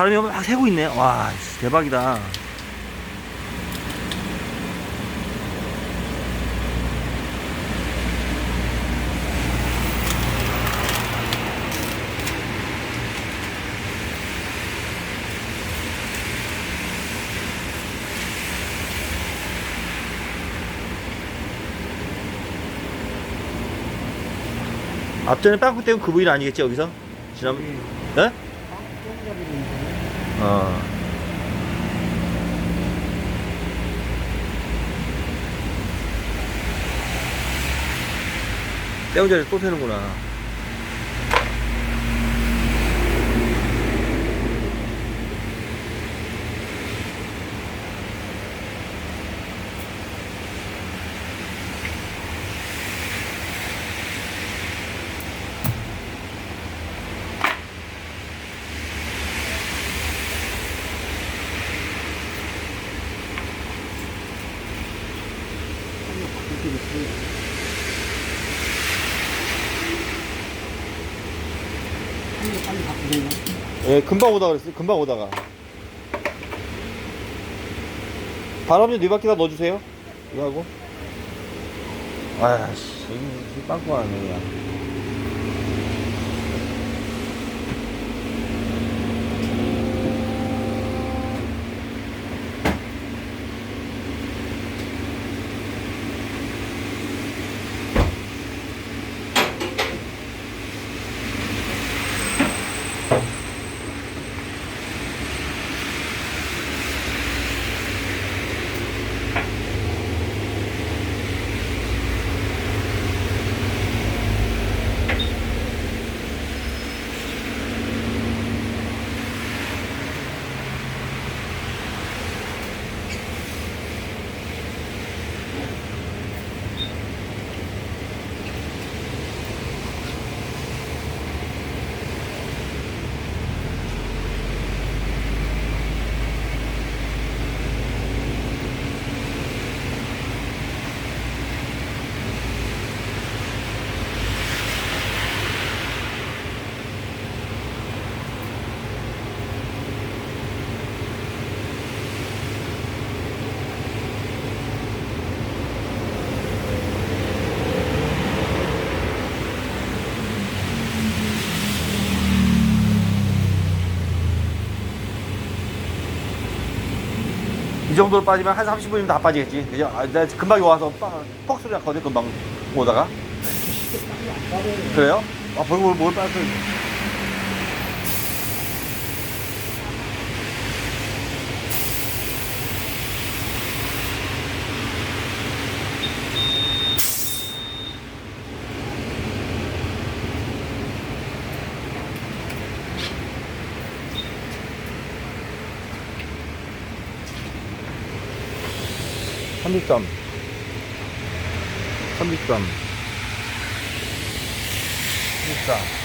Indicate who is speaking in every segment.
Speaker 1: 바람이 막 새고 있네. 와, 씨, 대박이다. 앞전에 빵꾸 때문에 그 부위는 아니겠지 여기서? 지난 네? 어. 때운전에 또 새는구나. 예, 금방 오다 그랬어요. 금방 오다가. 바람 좀 네 바퀴 다 넣어주세요. 이거 하고. 아씨, 여기 빵꾸 하네, 그 정도로 빠지면 한 30분이면 다 빠지겠지. 그죠? 아, 나 금방 와서 퍽 소리 났거든, 금방 오다가. 네. 그래요? 아, 벌벌 뭘 빠져. 30점 30점 14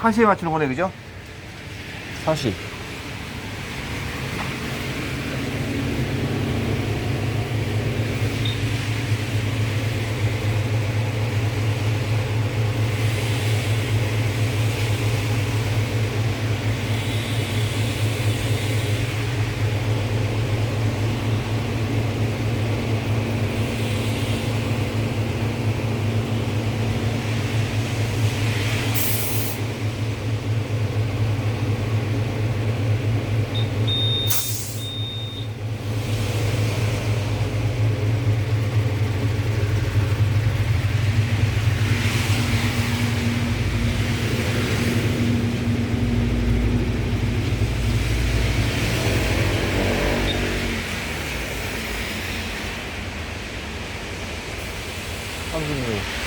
Speaker 1: 40에 맞추는 거네 그죠? 40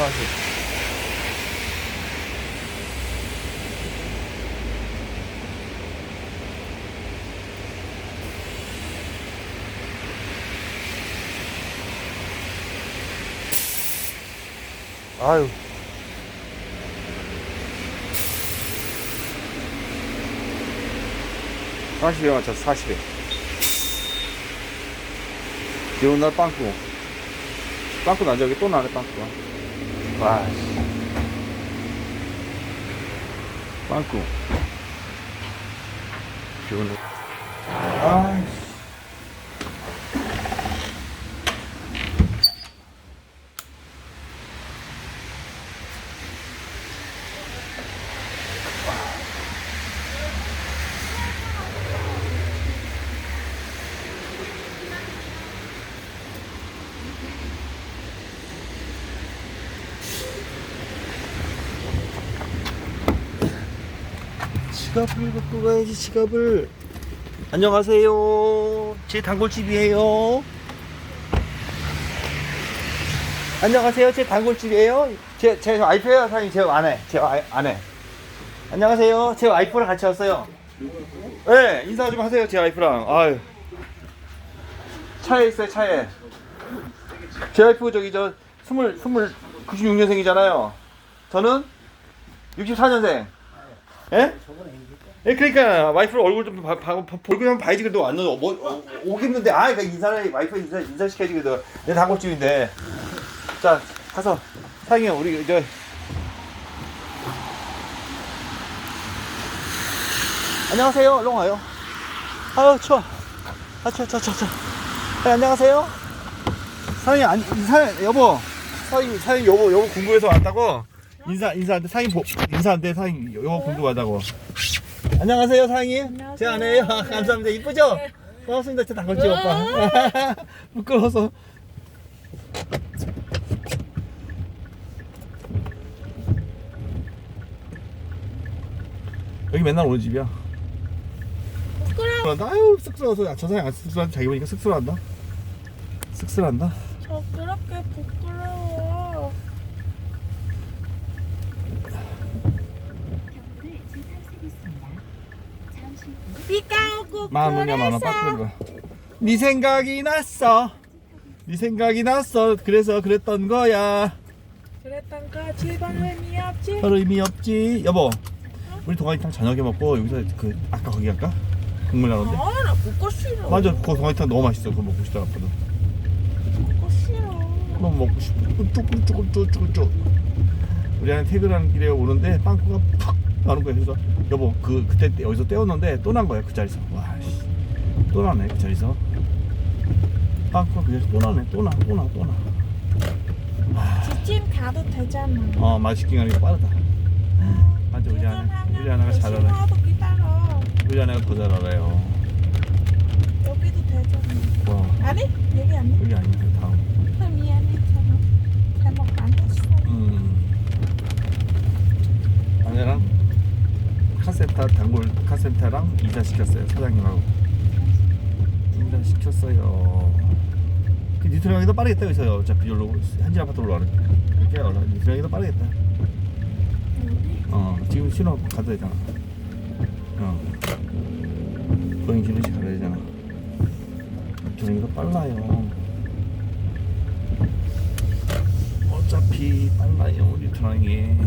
Speaker 1: 파란색 아유. 사십에 맞춰 사십에. 비 오는 날 빵꾸. 빵꾸 나죠 여기 또 나네 빵꾸가. 와, 씨. 빵꾸. 지갑을 갖고 가야지 지갑을. 안녕하세요. 제 단골집이에요. 안녕하세요. 제 단골집이에요. 제, 제 와이프예요 사장님. 제 아내. 제 와, 아내. 안녕하세요. 제 와이프랑 같이 왔어요. 네 인사 좀 하세요 제 와이프랑. 아유. 차에 있어요 차에. 제 와이프 저기 저 스물 스물 96년생이잖아요. 저는 64년생. 예? 예, 그러니까 와이프 얼굴 좀 봐, 봐, 봐, 얼굴 한번 봐야지 그래도 안 넣어 뭐 어, 오겠는데. 아 그러니까 인사를 와이프 인사 인사 시켜야지 그래도. 내 단골집인데. 자 가서 사장님 우리 저 안녕하세요. 얼른 와요. 아유 추워. 아 추워 추워 추워 추워. 네, 안녕하세요. 사장님 안 인사 여보. 사장님 사장님 여보 여보 궁금해서 왔다고? 인사 인사한테 사장님 보, 인사한테 사장님 여보 궁금하다고 안녕하세요 사장님. 제 아내예요. 아,
Speaker 2: 네.
Speaker 1: 감사합니다. 이쁘죠?
Speaker 2: 네.
Speaker 1: 반갑습니다. 제 단골집 오빠 부끄러워서. 여기 맨날 오는 집이야.
Speaker 2: 부끄러워.
Speaker 1: 나 아유 쑥스러워서. 야, 저 사람이 안 쑥스러운데 자기 보니까 쑥스러워한다. 쑥스러워한다.
Speaker 2: 저 그렇게 부끄러워. 비가 오고
Speaker 1: 만 원이야 만 원
Speaker 2: 그래서.
Speaker 1: 빠꾸는 거네 생각이 났어. 네 생각이 났어. 그래서 그랬던 거야.
Speaker 2: 그랬던 거 집안 의미 없지?
Speaker 1: 별 의미 없지. 여보 우리 동아리탕 저녁에 먹고 여기서 그 아까 거기 갈까? 국물 나는데
Speaker 2: 아나 그거 싫어.
Speaker 1: 맞아 그 동아리탕 너무 맛있어. 그거 먹고 싶다 아빠도
Speaker 2: 그거 싫어.
Speaker 1: 너무 먹고 싶어 조금 우리 아내 퇴근하는 길에 오는데 빵꾸가 팍 나는 거야 그래서 여보 그 그때 때- 여기서 떼었는데 또 난 거야 그 자리에서. 와씨또 나네 그 자리에서. 빵꾸가 그 자리에서 또 나네 또나또나 또나.
Speaker 2: 지침 가도 되잖아.
Speaker 1: 어 맛있긴 하니까 빠르다. 맞아 우리 아내 우리 아내가 잘 알아
Speaker 2: 신호도 기다려.
Speaker 1: 우리 아내가 더잘 알아요.
Speaker 2: 여기도 되잖아.
Speaker 1: 와
Speaker 2: 아니 여기 아니.
Speaker 1: 여기 아닌데 다음
Speaker 2: 그 미안해 잘못 잘못 안 했어.
Speaker 1: 음 아내랑 카센터 단골 카센터랑 이사 시켰어요 사장님하고. 이사 시켰어요. 그 니트랑이 더 빠르겠다 여기서 어차피 여기로 한지 아파트 올라가는 그렇게 올라 니트랑이 더 빠르겠다.
Speaker 2: 여기?
Speaker 1: 어 지금 신호 가도 되잖아. 어. 보행 신호시 가야 되잖아. 저기가 빨라요. 어차피 빨라요 니트랑이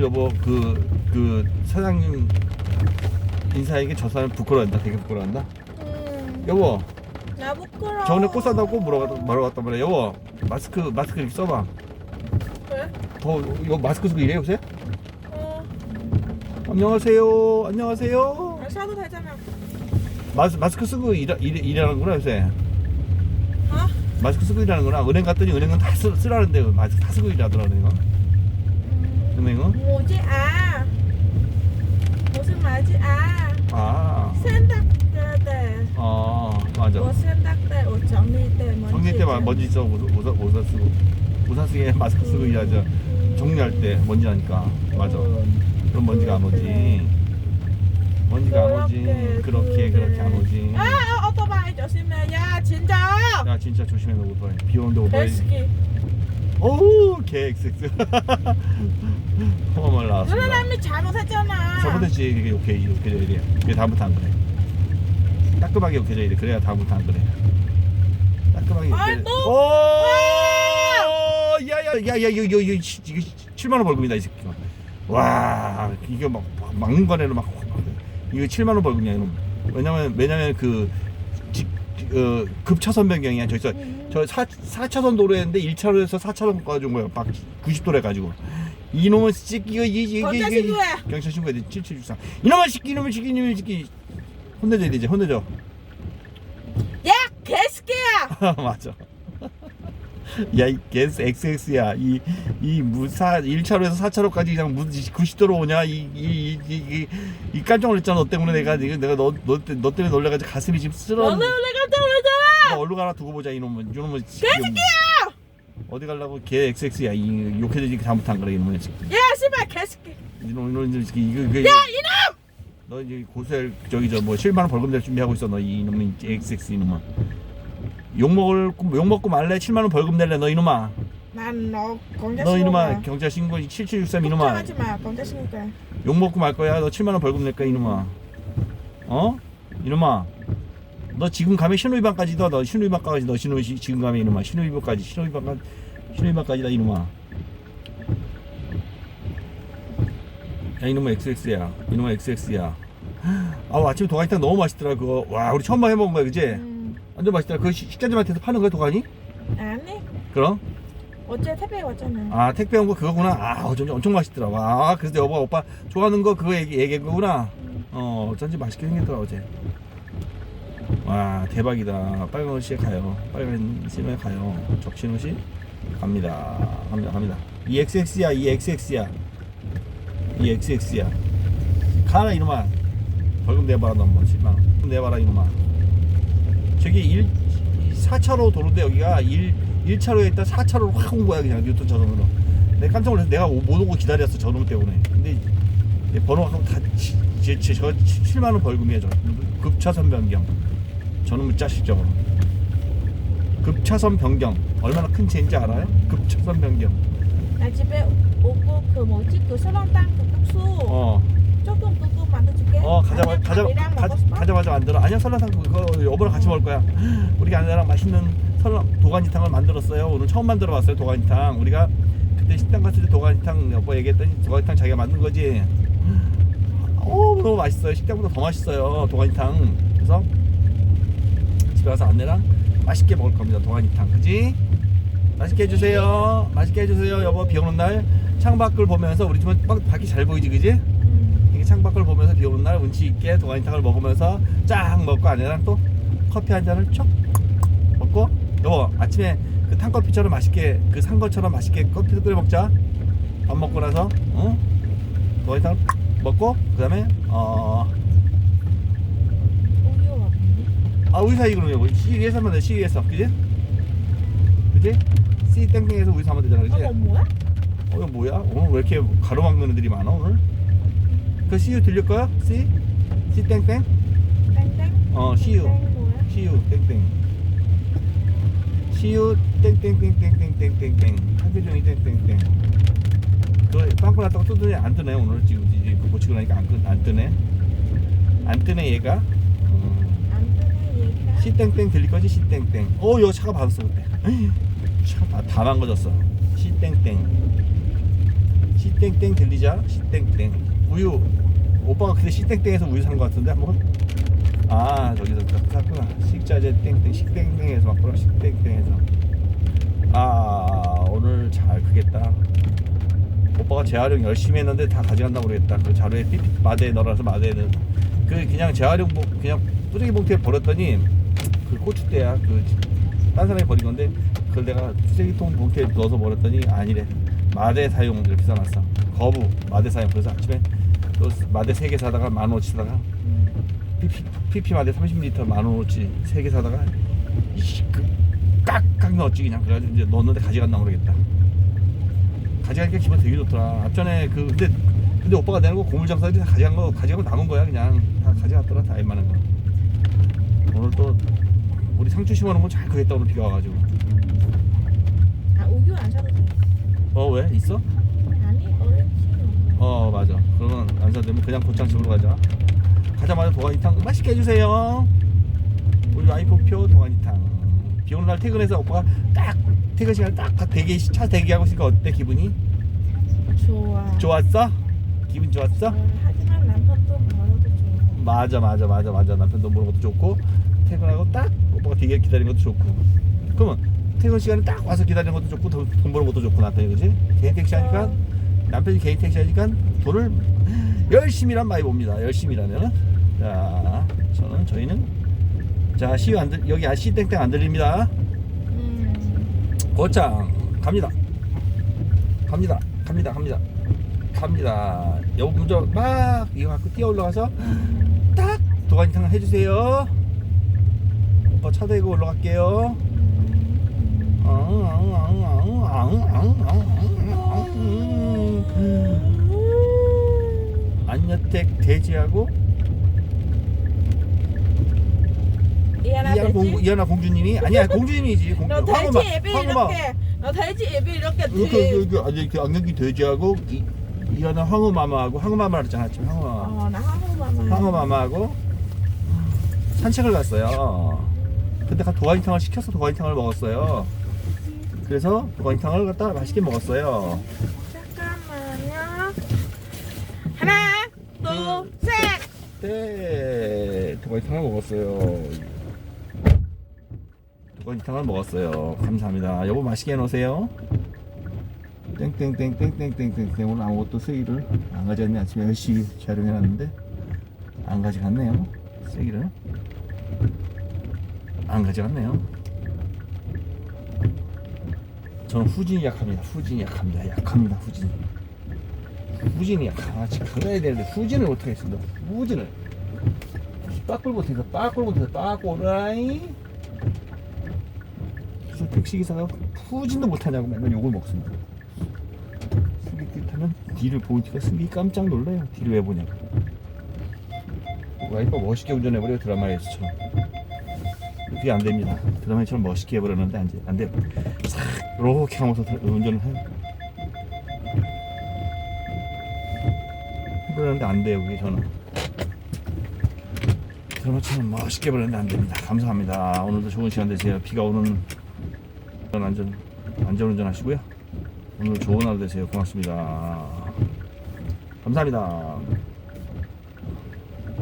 Speaker 1: 오늘 여보 그 그 사장님 인사에게 저 사람 부끄러워한다 되게 부끄러워한다
Speaker 2: 응.
Speaker 1: 여보
Speaker 2: 나 부끄러워.
Speaker 1: 저번에 꽃 산다고 물어봤, 물어봤단 말이야 여보 마스크 마스크 이렇게 써봐
Speaker 2: 왜?
Speaker 1: 더 이거 마스크 쓰고 이래 요새?
Speaker 2: 어.
Speaker 1: 안녕하세요 안녕하세요
Speaker 2: 안 써도 되잖아.
Speaker 1: 마스, 마스크 쓰고 일, 일, 일하는구나 요새
Speaker 2: 어?
Speaker 1: 마스크 쓰고 일하는구나 은행 갔더니 은행은 다 쓰, 쓰라는데 마스크 다 쓰고 일하더라 은행은
Speaker 2: 먼지.
Speaker 1: 마- 먼지 있어 모사, 모사, 쓰고 모사 쓰게 마스크 쓰고 일하죠 정리할 때 먼지 나니까. 맞아. 그럼 먼지가 안 오지. 먼지가 안 오지.
Speaker 2: 그렇게,
Speaker 1: 그렇게 안 오지.
Speaker 2: 아, 아, 오토바이 조심해. 야, 진짜.
Speaker 1: 야 진짜 조심해 너 오토바이. 비 오는데 오토바이.
Speaker 2: 베스키.
Speaker 1: 오우 개 XX 험한 말 나왔습니다.
Speaker 2: 누나남이 잘못했잖아.
Speaker 1: 잘못했지. 그게 오케이 욕해줘야 돼 그게 다음부터 안 그래. 따끔하게 욕해줘야 돼 그래야 다음부터 안 그래 욕해줘야
Speaker 2: 또?
Speaker 1: 오 야야 야 야 야 이거 이거 이거 7만 원 벌금이다 이 새끼가. 와 이게 막, 막 막는 거네로 막 이거 7만 원 벌금이야 이놈. 왜냐면 왜냐면 그 직, 어, 급차선 변경이야. 저기서 저 4, 4차선 도로였는데 1차로에서 4차선 가준 거야. 막 90도로 해가지고. 이놈의 새끼 이거 이게 이게
Speaker 2: 경찰 신고해.
Speaker 1: 경찰 신고해 7764 이놈의 새끼 이놈의 새끼 이놈의 새끼 혼내줘야 되지 혼내줘
Speaker 2: 야 개새끼야
Speaker 1: 맞아. 야, 이 개스 XX야. 이, 이 무사 1차로에서 4차로까지 그냥 무 90도로 오냐? 이, 이, 이, 이, 이 깜짝 놀랐잖아. 너 때문에 내가, 이거 내가 너, 너, 때- 너 때문에 놀래가지고 가슴이 지금 쓸어.
Speaker 2: 너는 원래 깜짝 놀랐잖아
Speaker 1: 너 얼른 가나 두고 보자, 이놈은. 이놈은.
Speaker 2: 개새끼야
Speaker 1: 어디 가려고 개 XX야. 이, 욕해주지 잘못한 거라, 이놈은.
Speaker 2: 야 씨발 개새끼
Speaker 1: 이놈, 이놈, 이놈. 이거, 이거.
Speaker 2: 야 이놈
Speaker 1: 너 이제 고소할, 저기, 저, 뭐, 7만 원 벌금 낼 준비하고 있어. 너, 이 이놈의 XX 이놈아. 욕 먹을, 욕 먹고 말래? 7만 원 벌금 낼래? 너 이놈아.
Speaker 2: 난너 경찰
Speaker 1: 너 이놈아 경찰 신고 7763 이놈아.
Speaker 2: 걱정하지 마 경찰 신고해
Speaker 1: 욕 먹고 말 거야. 너 7만 원 벌금 낼 거야 이놈아. 어? 이놈아. 너 지금 가면 신호위반까지다 너 신호위반까지 너 신호 지금 가면 이놈아. 신호위반까지 신호위반까지 신호위반까지다 이놈아. 야 이놈아 XX야. 이놈아 XX야. 아우 아침에 도가니탕 너무 맛있더라 그거. 와 우리 처음 해먹은 거야 그지?
Speaker 2: 음,
Speaker 1: 완전 맛있더라 식- 식자재마트에서 파는 거야 도가니?
Speaker 2: 아니.
Speaker 1: 그럼?
Speaker 2: 어제 택배 왔잖아
Speaker 1: 아 택배 온 거 그거구나. 아 어쩐지 엄청 맛있더라. 와 그래서 여보가 오빠 좋아하는 거 그거 얘기, 얘기한 거구나. 어 어쩐지 맛있게 생겼더라 어제. 와 대박이다. 빨간 옷이 가요. 빨간 신호에 가요. 적신 옷이 갑니다. 갑니다 갑니다. 이 XX야 이 XX야. 이 XX야. 가라 이놈아. 벌금 내봐라 너뭐 10만원 내봐라 이놈아 저기 1, 4차로 도로인데 여기가 1, 1차로에 있다 4차로로 확 온 거야 그냥 뉴턴 저놈으로. 내가 깜짝 놀라서 내가 못 오고 기다렸어 저놈 때문에. 근데 내 번호가 다 지, 제, 제, 저 7만원 벌금이야 저. 급차선 변경. 저놈의 자식 저거 급차선 변경. 얼마나 큰 죄인지 알아요? 급차선 변경.
Speaker 2: 나 집에 오고 그 뭐지? 그 설렁탕 그 국수.
Speaker 1: 어,
Speaker 2: 조금 끄고 만들어줄게.
Speaker 1: 어 가자,
Speaker 2: 밥이랑
Speaker 1: 가,
Speaker 2: 먹고 싶어?
Speaker 1: 가자마자 만들어. 아니야 설렁탕 그거 여보랑 같이 먹을 거야. 우리 아내랑 맛있는 설렁 도가니탕을 만들었어요. 오늘 처음 만들어 봤어요 도가니탕. 우리가 그때 식당 갔을 때 도가니탕 여보 얘기했더니 도가니탕 자기가 만든 거지. 오 너무 맛있어요. 식당보다 더 맛있어요 도가니탕. 그래서 집에 가서 아내랑 맛있게 먹을 겁니다 도가니탕. 그지? 맛있게 해주세요. 맛있게 해주세요 여보. 비 오는 날 창밖을 보면서 우리 집은 밖- 밖이 잘 보이지 그지? 창밖을 보면서 비 오는 날 운치 있게 도가니탕을 먹으면서 쫙 먹고 아내랑 또 커피 한 잔을 쭉 먹고 여보 아침에 그 탕커피처럼 맛있게 그 산 것처럼 맛있게 커피도 끓여 먹자. 밥 먹고 나서 어 도가니탕 먹고 그 다음에 어 아
Speaker 2: 우유 없니?
Speaker 1: 우유 사이 그러면 여보. 시위에서 하면 돼 시위에서. 그지? 그지? 시 땡땡에서 우유 사면 되잖아. 그지?
Speaker 2: 어머 뭐야?
Speaker 1: 어 이거 뭐야? 오늘 왜 이렇게 가로막는 애들이 많아 오늘 그 시유 들릴 거야? 시시 땡땡?
Speaker 2: 땡땡? 어땡 뭐야?
Speaker 1: 시유 땡땡. 시유 땡땡땡땡땡땡땡땡 한표정이 땡땡땡. 그 빵꾸 났다고 뜨더니 안 뜨네 오늘 지금 이제 그 고치고 나니까 안, 끄- 안 뜨네. 안 뜨네 얘가? 어,
Speaker 2: 안 뜨네 얘가?
Speaker 1: 시땡땡 들릴 거지? 시땡땡. 어 여기 차가 받았어 그때. 차다 다 망가졌어. 시땡땡. 시땡땡 들리자? 시땡땡 우유. 오빠가 그때 시땡땡에서 우유 산 거 같은데 한번? 아 저기서 샀구나. 식자재 땡땡 식땡땡에서 왔구나 식땡땡에서. 아 오늘 잘 크겠다. 오빠가 재활용 열심히 했는데 다 가져간다 모르겠다. 그 자루에 삐삐 마대에 넣어서 마대에는 그 그냥 재활용 봉 그냥 쓰레기 봉투에 버렸더니 그 고추대야. 그 딴 사람이 버린 건데 그걸 내가 쓰레기통 봉투에 넣어서 버렸더니 아니래. 마대 사용 이렇게 써놨어 거부 마대 사용 그래서 아침에 또 마대 3개 사다가 만 원어치 사다가 PP, PP 마대 30리터 만 원어치 3개 사다가 이씨 그 깍깍 넣었지 그냥. 그래가지고 이제 넣었는데 가져갔나 모르겠다. 가져가니까 기분 되게 좋더라. 앞전에 그 근데 근데 오빠가 내는 거 고물 장사들이 다 가져간 거 가져가고 남은 거야 그냥. 다 가져갔더라 다 웬만한 거. 오늘 또 우리 상추 심어놓은 건잘 크겠다 오늘 비가 와가지고.
Speaker 2: 아 우유 안 사도 돼
Speaker 1: 어 왜? 있어? 어 맞아 그러면 안 사되면 그냥 고창집으로 가자 가자마자 도가니탕 맛있게 해주세요 우리 와이프표 도가니탕 비 오는 날 퇴근해서 오빠가 딱 퇴근 시간 딱 대기 차 대기하고 있으니까 어때 기분이?
Speaker 2: 좋아.
Speaker 1: 좋았어? 기분 좋았어?
Speaker 2: 어, 하지만 남편도 멀어도 좋아.
Speaker 1: 맞아 맞아 맞아 맞아 남편도 보는 것도 좋고 퇴근하고 딱 오빠가 되게 기다리는 것도 좋고 그러면 퇴근 시간에 딱 와서 기다리는 것도 좋고 돈, 돈 버는 것도 좋고 남편이 그지 개인 택시 하니까
Speaker 2: 어.
Speaker 1: 남편이 개인 택시 하니까 돈을 열심히란 많이 봅니다. 열심히라면 자 저는 저희는. 자 시유 안 들, 여기 아시 땡땡 안 들립니다.
Speaker 2: 음.
Speaker 1: 고창 갑니다. 갑니다. 갑니다. 갑니다. 갑니다. 여보 먼저 막 이거 갖고 뛰어 올라가서 딱 도가니탕을 해주세요. 오빠 차 대고 올라갈게요 안여택 돼지하고
Speaker 2: 이하나
Speaker 1: 이하나 공. 이하나 공주님이 아니야 공주님이지 공주
Speaker 2: 너 돼지
Speaker 1: 황금아
Speaker 2: 입이
Speaker 1: 황금아
Speaker 2: 이렇게. 너 돼지 입이 이렇게.
Speaker 1: 이렇게
Speaker 2: 뒤-
Speaker 1: 이렇게 아니 이렇게 안경기 돼지하고 이 이하나 황후마마하고 황후마마 그랬잖아 지금 황후마마
Speaker 2: 어, 나 한국만.
Speaker 1: 황후마마하고 산책을 갔어요. 근데 가 도가니탕을 시켜서 도가니탕을 먹었어요. 그래서 도가니탕을 갖다 맛있게
Speaker 2: 먹었어요. 하나, 둘, 셋.
Speaker 1: 네, 도가니탕을 먹었어요. 도가니탕을 먹었어요. 감사합니다. 여보 맛있게 해놓으세요. 땡땡땡땡땡땡땡땡 오늘 아무것도 쓰기를 안 가져왔네 아침에 열심히 촬영해놨는데 안 가져갔네요 쓰기를 안 가져갔네요 저는 후진이 약합니다 후진이 약합니다 약합니다 후진이 후진이 약하 지금 강해야 되는데 후진을 못하겠습니다. 후진을. 빠꿀 못해서 빠꿀 못해서 빠꾸라이 그래서 택시기사가 후진도 못하냐고 맨날 욕을 먹습니다. 승기 타면 뒤를 보니까 승기 깜짝 놀라요. 뒤를 왜 보냐고. 와이퍼 멋있게 운전해버려요 드라마에서처럼. 그게 안 됩니다. 드라마에처럼 멋있게 해버렸는데 안, 돼- 안 돼요. 싹 이렇게 하면서 드- 운전을 해요 해버렸는데 안 돼요 그게 저는. 드라마처럼 멋있게 해버렸는데 안 됩니다. 감사합니다. 오늘도 좋은 시간 되세요. 비가 오는 안전 안전운전 하시고요. 오늘 좋은 하루 되세요. 고맙습니다. 감사합니다